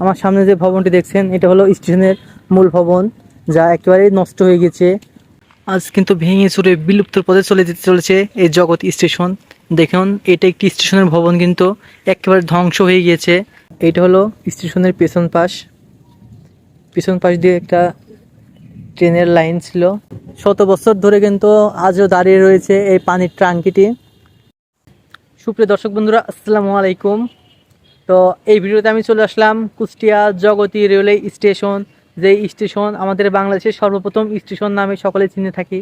আমার সামনে যে ভবনটি দেখছেন, এটা হলো স্টেশনের মূল ভবন, যা একেবারেই নষ্ট হয়ে গেছে। আজ কিন্তু ভেঙে চুরে বিলুপ্তর পথে চলে যেতে চলেছে এই জগৎ স্টেশন। দেখুন, এটা একটি স্টেশনের ভবন কিন্তু একেবারে ধ্বংস হয়ে গিয়েছে। এটা হলো স্টেশনের পেছন পাশ। পিছন পাশ দিয়ে একটা ট্রেনের লাইন ছিল। শত বছর ধরে কিন্তু আজও দাঁড়িয়ে রয়েছে এই পানির ট্রাঙ্কিটি। সুপ্রিয় দর্শক বন্ধুরা, আসসালামু আলাইকুম। তো এই ভিডিওতে আমি চলে আসলাম কুষ্টিয়া জগতী রেলওয়ে স্টেশন। যে স্টেশন আমাদের বাংলাদেশের সর্বপ্রথম স্টেশন নামে সকলে চিনে থাকি।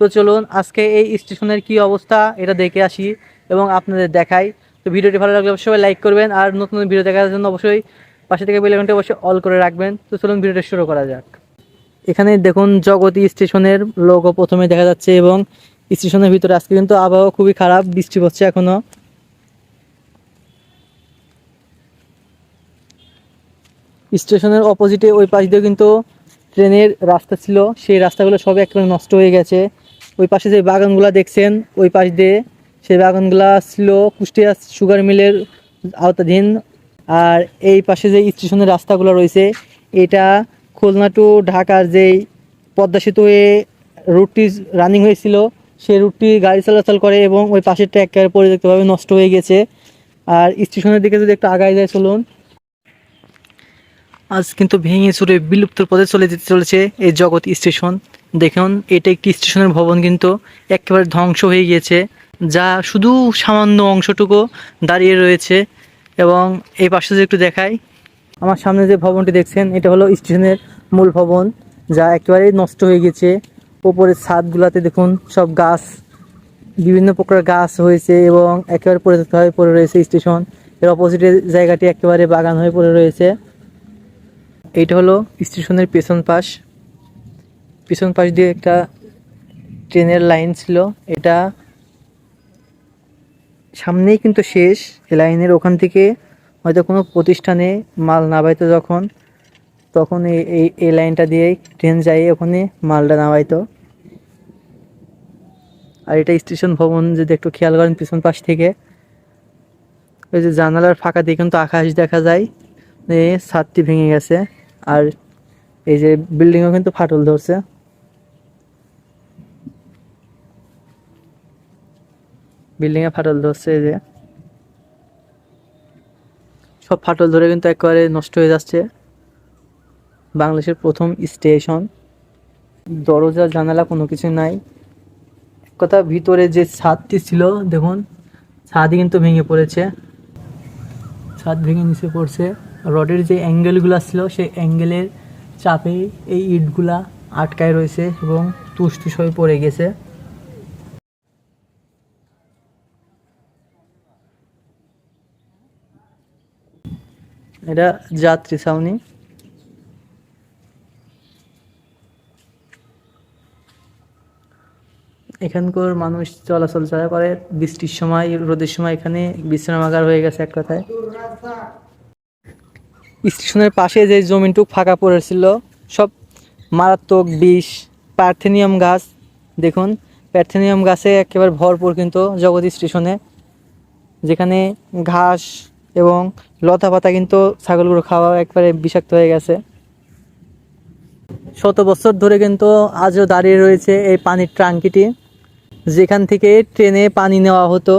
তো চলুন আজকে এই স্টেশনের কি অবস্থা, এটা দেখে আসি এবং আপনাদের দেখাই। তো ভিডিওটি ভালো লাগলে অবশ্যই লাইক করবেন আর নতুন নতুন ভিডিও দেখার জন্য অবশ্যই পাশে থেকে বেলাঘন্টা অবশ্যই অল করে রাখবেন। তো চলুন ভিডিওটা শুরু করা যাক। এখানে দেখুন জগতী স্টেশনের লোগো প্রথমে দেখা যাচ্ছে এবং স্টেশনের ভিতরে আজকে কিন্তু আবহাওয়া খুবই খারাপ, বৃষ্টি পড়ছে এখনও। স্টেশনের অপোজিটে ওই পাশ দিয়ে কিন্তু ট্রেনের রাস্তা ছিল। সেই রাস্তাগুলো সব একেবারে নষ্ট হয়ে গেছে। ওই পাশে যে বাগানগুলো দেখছেন, ওই পাশ দিয়ে সেই বাগানগুলো ছিল কুষ্টিয়া সুগার মিলের আওতাধীন। আর এই পাশে যে স্টেশনের রাস্তাগুলো রয়েছে, এটা খুলনা টু ঢাকার যেই পদ্মা সেতু হয়ে রুটটি রানিং হয়েছিল, সেই রুটটি গাড়ি চলাচল করে এবং ওই পাশেরটা একেবারে পরিত্যক্তভাবে নষ্ট হয়ে গেছে। আর স্টেশনের দিকে যদি একটু আগায় যায় চলুন। আজ কিন্তু ভেঙে চুরে বিলুপ্তর পথে চলে যেতে চলেছে এই জগৎ স্টেশন। দেখুন, এটা একটি স্টেশনের ভবন কিন্তু একেবারে ধ্বংস হয়ে গিয়েছে, যা শুধু সামান্য অংশটুকু দাঁড়িয়ে রয়েছে। এবং এই পাশে যদি একটু দেখাই, আমার সামনে যে ভবনটি দেখছেন, এটা হলো স্টেশনের মূল ভবন, যা একেবারেই নষ্ট হয়ে গেছে ওপরের ছাদগুলাতে দেখুন, সব গাছ, বিভিন্ন প্রকার গাছ হয়েছে এবং একেবারে পরিত্যক্ত হয়ে পড়ে রয়েছে স্টেশন। এর অপোজিটে জায়গাটি একেবারে বাগান হয়ে পড়ে রয়েছে। এইটা হলো স্টেশনের পেছন পাশ। পেছন পাশ দিয়ে একটা ট্রেনের লাইন ছিল। এটা সামনেই কিন্তু শেষ। লাইনের ওখান থেকে হয়তো কোনো প্রতিষ্ঠানে মাল নামাইতো যখন, তখন এই এই লাইনটা দিয়েই ট্রেন যায়, ওখানে মালটা নামাইতো আর এটা স্টেশন ভবন, যদি একটু খেয়াল করেন পিছন পাশ থেকে। ওই যে জানালার ফাঁকা দিয়ে কিন্তু আকাশ দেখা যায়। ছাদটি ভেঙে গেছে। আর এই যে বিল্ডিংও কিন্তু ফাটল ধরছে। বিল্ডিংয়ে ফাটল ধরছে এই যে। সব ফাটল ধরে কিন্তু একেবারে নষ্ট হয়ে যাচ্ছে। বাংলাদেশের প্রথম স্টেশন দরজা, জানালা কোনো কিছু নাই। কথা ভিতরে যে ছাদটি ছিল, দেখুন, ছাদই কিন্তু ভেঙে পড়েছে। ছাদ ভেঙে নিচে পড়ছে। রডের যে অ্যাঙ্গেলগুলো ছিল, সেই অ্যাঙ্গেলের চাপে এই ইটগুলা আটকায় রয়েছে এবং তুষ হয়ে পড়ে গেছে। এটা যাত্রী ছাউনি। এখানকার মানুষ চলাচল ছাড়া করে, বৃষ্টির সময়, রোদের সময় এখানে বিশ্রামাগার হয়ে গেছে এক কথায়। স্টেশনের পাশে যে জমিনটুক ফাঁকা পড়েছিল, সব মারাত্মক বিষ, প্যার্থেনিয়াম গাছ, দেখুন, প্যার্থেনিয়াম গাছে একেবারে ভরপুর কিন্তু জগৎ স্টেশনে, যেখানে ঘাস এবং লতা পাতা কিন্তু ছাগলগুলো খাওয়া একবারে বিষাক্ত হয়ে গেছে। শত বছর ধরে কিন্তু আজও দাঁড়িয়ে রয়েছে এই পানির ট্রাঙ্কিটি, যেখান থেকে ট্রেনে পানি নেওয়া হতো।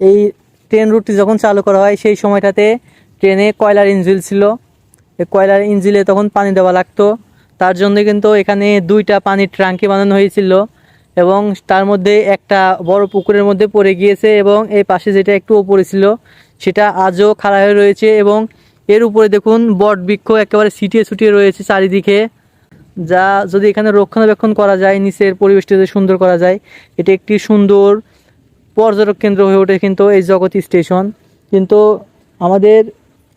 এই ট্রেন রুটটি যখন চালু করা হয়, সেই সময়টাতে ট্রেনে কয়লার ইঞ্জিল ছিল। এই কয়লার ইঞ্জিলে তখন পানি দেওয়া লাগতো। তার জন্য কিন্তু এখানে দুইটা পানির ট্রাঙ্কি বানানো হয়েছিল এবং তার মধ্যে একটা বড় পুকুরের মধ্যে পড়ে গিয়েছে এবং এই পাশে যেটা একটু ওপরে ছিল, সেটা আজও খাড়া হয়ে রয়েছে এবং এর উপরে দেখুন বট বৃক্ষ একেবারে ছিটিয়ে ছুটিয়ে রয়েছে চারিদিকে, যা যদি এখানে রক্ষণাবেক্ষণ করা যায়, নিচের পরিবেশটি যদি সুন্দর করা যায়, এটি একটি সুন্দর পর্যটক কেন্দ্র হয়ে ওঠে কিন্তু এই জগতী স্টেশন। কিন্তু আমাদের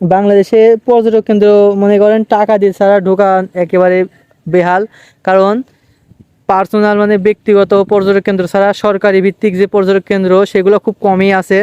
বাংলাদেশে পর্যটক কেন্দ্র মনে করেন টাকা দিয়ে ছাড়া ঢোকা একেবারে বেহাল। কারণ পার্সোনাল মানে ব্যক্তিগত পর্যটক কেন্দ্র ছাড়া সরকারি ভিত্তিক যে পর্যটক কেন্দ্র, সেগুলো খুব কমই আছে।